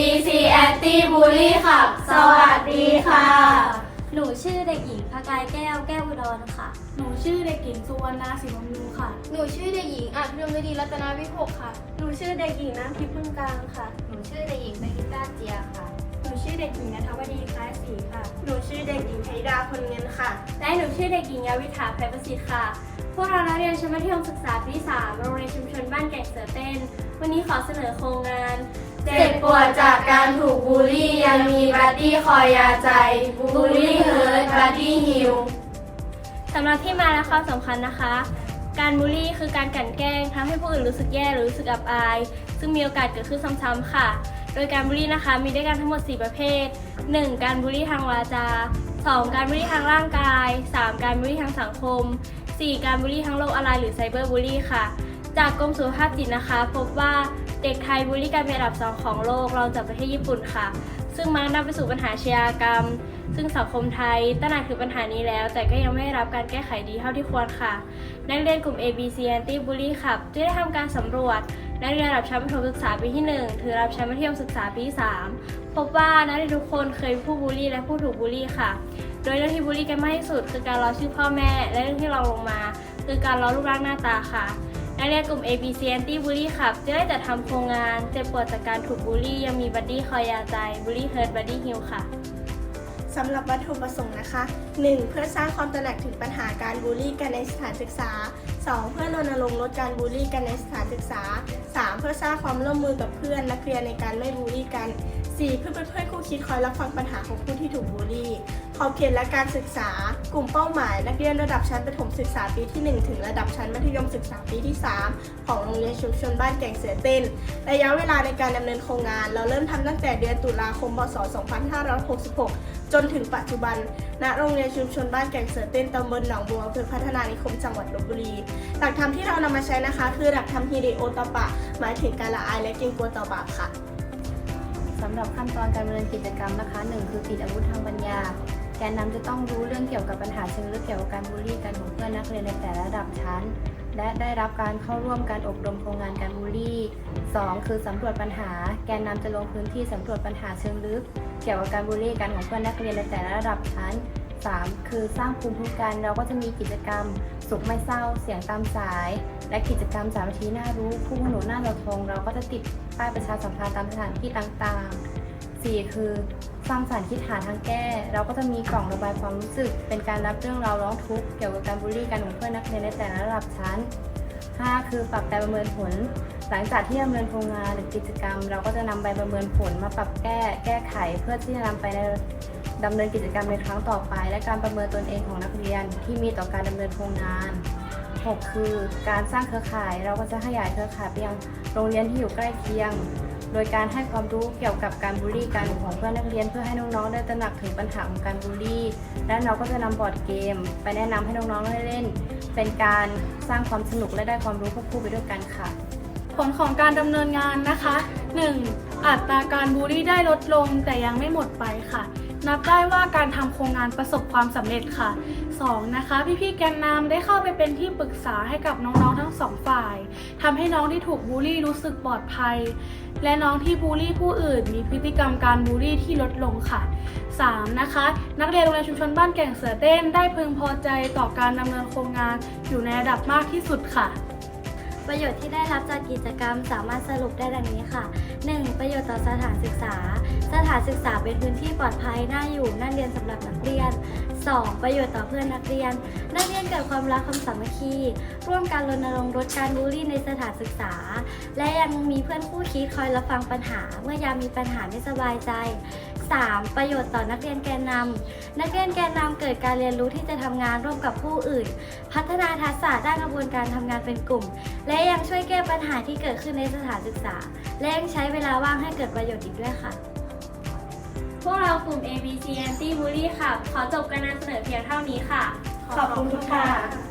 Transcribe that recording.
บูลลี่ค่ะ สวัสดีค่ะ หนูชื่อเด็กหญิงพกายแก้วแก้วอุดรค่ะ หนูชื่อเด็กหญิงสุวรรณาสิมบำรุงค่ะ หนูชื่อเด็กหญิงอัจยมฤดีรัตนาวิภกค่ะ หนูชื่อเด็กหญิงน้ำทิพย์พึ่งกลางค่ะ หนูชื่อเด็กหญิงเบกิต้าเจียค่ะ หนูชื่อเด็กหญิงนัทวดีคล้ายศรีค่ะ หนูชื่อเด็กหญิงไทดาคนเงินค่ะ และหนูชื่อเด็กหญิงยาวิถาไพประสิทธิ์ค่ะ พวกเรานักเรียนชั้นมัธยมศึกษาปีที่3โรงเรียนชุมชนบ้านแก่งเสือเต้น วันนี้ขอเสนอโครงงาน เจ็บปวดจากการถูกบูลลี่ยังมีบัดดี้คอยยาใจ บูลลี่เฮิร์ตบัดดี้ฮิลสำหรับที่มาและความสำคัญนะคะ การบูลลี่คือการกลั่นแกล้งทำให้ผู้อื่นรู้สึกแย่หรือรู้สึกอับอาย ซึ่งมีโอกาสเกิดขึ้นซ้ำๆค่ะ โดยการบูลลี่นะคะมีด้วยกันทั้งหมด 4 ประเภท 1. การบูลลี่ทางวาจา 2. การบูลลี่ทางร่างกาย 3. การบูลลี่ทางสังคม 4. การบูลลี่ทางโลกออนไลน์หรือไซเบอร์บูลลี่ค่ะ จากกรมสุขภาพจิตนะคะ พบว่า เด็กไทยบูลลี่กันเป็นอันดับ2ของโลกรองจากประเทศญี่ปุ่นค่ะ ซึ่งมักนำไปสู่ปัญหาอาชญากรรม ซึ่งสังคมไทยตระหนักถึงปัญหานี้แล้ว แต่ก็ยังไม่ได้รับการแก้ไขดีเท่าที่ควรค่ะ นักเรียนกลุ่ม ABC Anti Bully ครับได้ทำการสำรวจนักเรียนระดับชั้นประถมศึกษาปีที่ 1 ถึงระดับชั้นมัธยมศึกษาปีที่ 3 พบว่านักเรียนทุกคนเคยผู้บูลลี่และผู้ถูกบูลลี่ค่ะ โดยเรื่องที่บูลลี่กันมากที่สุด คือการล้อชื่อพ่อแม่ และเรื่องที่เราลงมา คือการล้อรูปร่างหน้าตาค่ะ นักเรียนกลุ่ม ABC Anti Bully ครับจะได้จัดทำโครงงานเจ็บปวดจากการถูกบูลลี่ ยังมีบัดดี้คอยยาใจบูลลี่เฮิร์ตบัดดี้ฮิลค่ะ สำหรับวัตถุประสงค์นะคะ 1. เพื่อสร้างความตระหนักถึงปัญหาการบูลลี่กันในสถานศึกษา 2. เพื่อรณรงค์ลดการบูลลี่กันในสถานศึกษา 3. เพื่อสร้างความร่วมมือกับเพื่อนนักเรียนในการไม่บูลลี่กัน 4. เพื่อเป็นเพื่อนคู่คิดคอยรับฟังปัญหาของผู้ที่ถูกบูลลี่ ขอบเขตและการศึกษา กลุ่มเป้าหมาย นักเรียนระดับชั้นประถมศึกษาปีที่ 1 ถึงระดับชั้นมัธยมศึกษาปีที่ 3 ของโรงเรียนชุมชนบ้านแก่งเสือเต้น ระยะเวลาในการดำเนินโครงงาน เราเริ่มทำตั้งแต่เดือนตุลาคม พศ 2566 จนถึงปัจจุบัน ณ โรงเรียนชุมชนบ้านแก่งเสือเต้นตำบลหนองบัวอำเภอพัฒนานิคม จังหวัดลบบุรี หลักธรรมที่เรานำมาใช้นะคะ คือหลักธรรมฮิริโอตปะ หมายถึงการละอายและเกรงกลัวต่อบาปค่ะสำหรับขั้นตอนการดำเนินกิจกรรมนะคะ 1 คือติดอาวุธทางปัญญา แกนนำจะต้องรู้เรื่องเกี่ยวกับปัญหาเชิงลึกเกี่ยวกับการบูลลี่กันของเพื่อนนักเรียนในแต่ละระดับชั้น และได้รับการเข้าร่วมการอบรมโครงงานการบูลลี่ 2 คือสำรวจปัญหา แกนนำจะลงพื้นที่สำรวจปัญหาเชิงลึก เกี่ยวกับการบูลลี่กันของเพื่อนนักเรียนในแต่ละระดับชั้น 3 คือสร้างภูมิคุ้มกันเราก็จะมีกิจกรรม สุขไม่เศร้า เสียงตามสาย และกิจกรรมสามัคคีน่ารู้คู่หนุนหน้าเราทงเราก็จะติดป้ายประชาสัมพันธ์ตามสถานที่ต่างๆ 4 คือสร้างสรรค์คิดหาทางแก้ เราก็จะมีกล่องระบายความรู้สึก เป็นการรับเรื่องราวร้องทุกข์เกี่ยวกับการบูลลี่กันของเพื่อนนักเรียนในแต่ละระดับชั้น 5 คือปรับการประเมินผล หลังจากที่ดำเนินโครงงานหรือกิจกรรม เราก็จะนำใบประเมินผลมาปรับแก้แก้ไขเพื่อที่จะนำไปในดำเนินกิจกรรมในครั้งต่อไป และการประเมินตนเองของนักเรียนที่มีต่อการดำเนินโครงงาน 6 คือการสร้างเครือข่าย เราก็จะขยายเครือข่ายไปยังโรงเรียนที่อยู่ใกล้เคียง โดยการให้ความรู้เกี่ยวกับการบูลลี่กันของเพื่อนนักเรียน เพื่อให้น้องๆได้ตระหนักถึงปัญหาของการบูลลี่ และเราก็จะนำบอร์ดเกม ไปแนะนำให้น้องๆได้เล่น เป็นการสร้างความสนุกและได้ความรู้ควบคู่ไปด้วยกันค่ะ ผลของการดำเนินงานนะคะ 1. อัตราการบูลลี่ได้ลดลงแต่ยังไม่หมดไปค่ะ นับได้ว่าการทำโครงงานประสบความสำเร็จค่ะ 2. นะคะ พี่ๆแกนนำได้เข้าไปเป็นที่ปรึกษาให้กับน้องๆทั้งสองฝ่ายทำให้น้องที่ถูกบูลลี่รู้สึกปลอดภัย และน้องที่บูลลี่ผู้อื่น มีพฤติกรรมการบูลลี่ที่ลดลงค่ะ 3. นะคะ นักเรียนโรงเรียนชุมชนบ้านแก่งเสือเต้น ได้พึงพอใจต่อการดำเนินโครงงานอยู่ในระดับมากที่สุดค่ะประโยชน์ที่ได้รับจากกิจกรรมสามารถสรุปได้ดังนี้ค่ะ 1. ประโยชน์ต่อสถานศึกษา สถานศึกษาเป็นพื้นที่ปลอดภัยน่าอยู่น่าเรียนสำหรับนักเรียน 2. ประโยชน์ต่อเพื่อนนักเรียน นักเรียนเกิดความรักความสามัคคี ร่วมการรณรงค์ลดการบูลลี่ในสถานศึกษา และยังมีเพื่อนคู่คิดคอยรับฟังปัญหา เมื่อยามมีปัญหาไม่สบายใจ 3. ประโยชน์ต่อนักเรียนแกนนำนักเรียนแกนนำเกิดการเรียนรู้ที่จะทำงานร่วมกับผู้อื่น พัฒนาทักษะด้านกระบวนการทำงานเป็นกลุ่ม และยังช่วยแก้ปัญหาที่เกิดขึ้นในสถานศึกษา และยังใช้เวลาว่างให้เกิดประโยชน์อีกด้วยค่ะ พวกเรากลุ่ม ABC Anti Bully ค่ะ ขอจบการนำเสนอเพียงเท่านี้ค่ะ ขอบคุณค่ะ